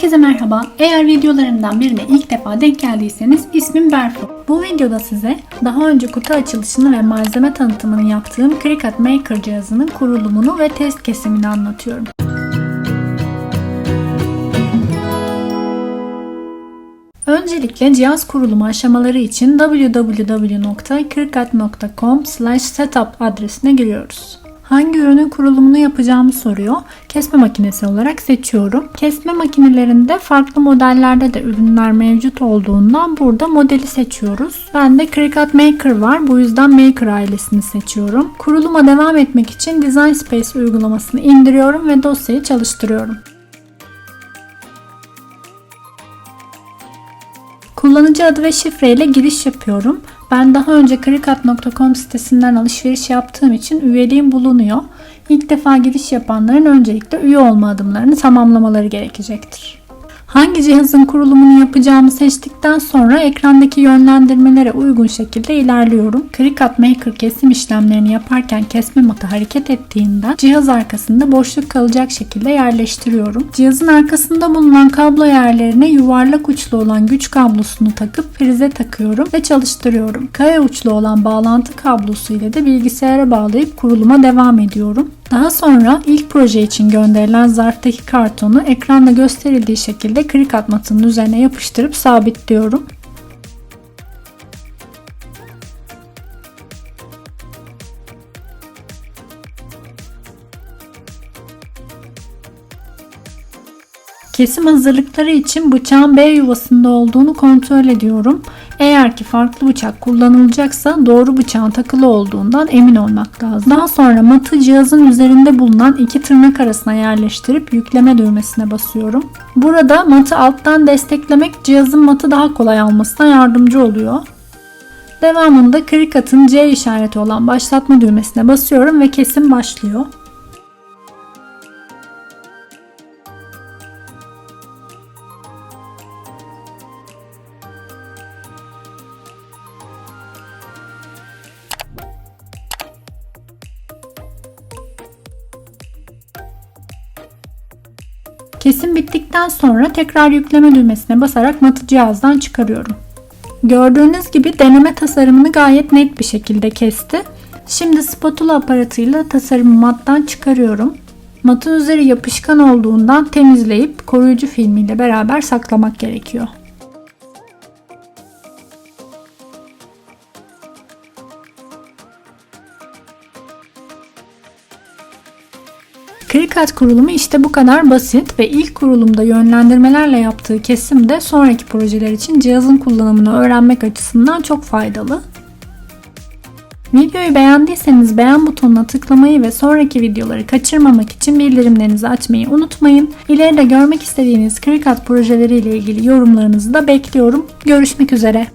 Herkese merhaba. Eğer videolarımdan birine ilk defa denk geldiyseniz ismim Berfu. Bu videoda size daha önce kutu açılışını ve malzeme tanıtımını yaptığım Cricut Maker cihazının kurulumunu ve test kesimini anlatıyorum. Öncelikle cihaz kurulumu aşamaları için www.cricut.com/setup adresine giriyoruz. Hangi ürünün kurulumunu yapacağımı soruyor. Kesme makinesi olarak seçiyorum. Kesme makinelerinde farklı modellerde de ürünler mevcut olduğundan burada modeli seçiyoruz. Ben de Cricut Maker var. Bu yüzden Maker ailesini seçiyorum. Kuruluma devam etmek için Design Space uygulamasını indiriyorum ve dosyayı çalıştırıyorum. Kullanıcı adı ve şifre ile giriş yapıyorum. Ben daha önce Cricut.com sitesinden alışveriş yaptığım için üyeliğim bulunuyor. İlk defa giriş yapanların öncelikle üye olma adımlarını tamamlamaları gerekecektir. Hangi cihazın kurulumunu yapacağımı seçtikten sonra ekrandaki yönlendirmelere uygun şekilde ilerliyorum. Cricut Maker kesim işlemlerini yaparken kesme matı hareket ettiğinden cihaz arkasında boşluk kalacak şekilde yerleştiriyorum. Cihazın arkasında bulunan kablo yerlerine yuvarlak uçlu olan güç kablosunu takıp prize takıyorum ve çalıştırıyorum. Kaya uçlu olan bağlantı kablosu ile de bilgisayara bağlayıp kuruluma devam ediyorum. Daha sonra ilk proje için gönderilen zarftaki kartonu ekranda gösterildiği şekilde Cricut matının üzerine yapıştırıp sabitliyorum. Kesim hazırlıkları için bıçağın B yuvasında olduğunu kontrol ediyorum. Eğer ki farklı bıçak kullanılacaksa doğru bıçağın takılı olduğundan emin olmak lazım. Daha sonra matı cihazın üzerinde bulunan iki tırnak arasına yerleştirip yükleme düğmesine basıyorum. Burada matı alttan desteklemek cihazın matı daha kolay almasına yardımcı oluyor. Devamında Cricut'ın C işareti olan başlatma düğmesine basıyorum ve kesim başlıyor. Kesim bittikten sonra tekrar yükleme düğmesine basarak matı cihazdan çıkarıyorum. Gördüğünüz gibi deneme tasarımını gayet net bir şekilde kesti. Şimdi spatula aparatıyla tasarımı mattan çıkarıyorum. Matın üzeri yapışkan olduğundan temizleyip koruyucu filmiyle beraber saklamak gerekiyor. Cricut kurulumu işte bu kadar basit ve ilk kurulumda yönlendirmelerle yaptığı kesim de sonraki projeler için cihazın kullanımını öğrenmek açısından çok faydalı. Videoyu beğendiyseniz beğen butonuna tıklamayı ve sonraki videoları kaçırmamak için bildirimlerinizi açmayı unutmayın. İleride görmek istediğiniz Cricut projeleriyle ilgili yorumlarınızı da bekliyorum. Görüşmek üzere.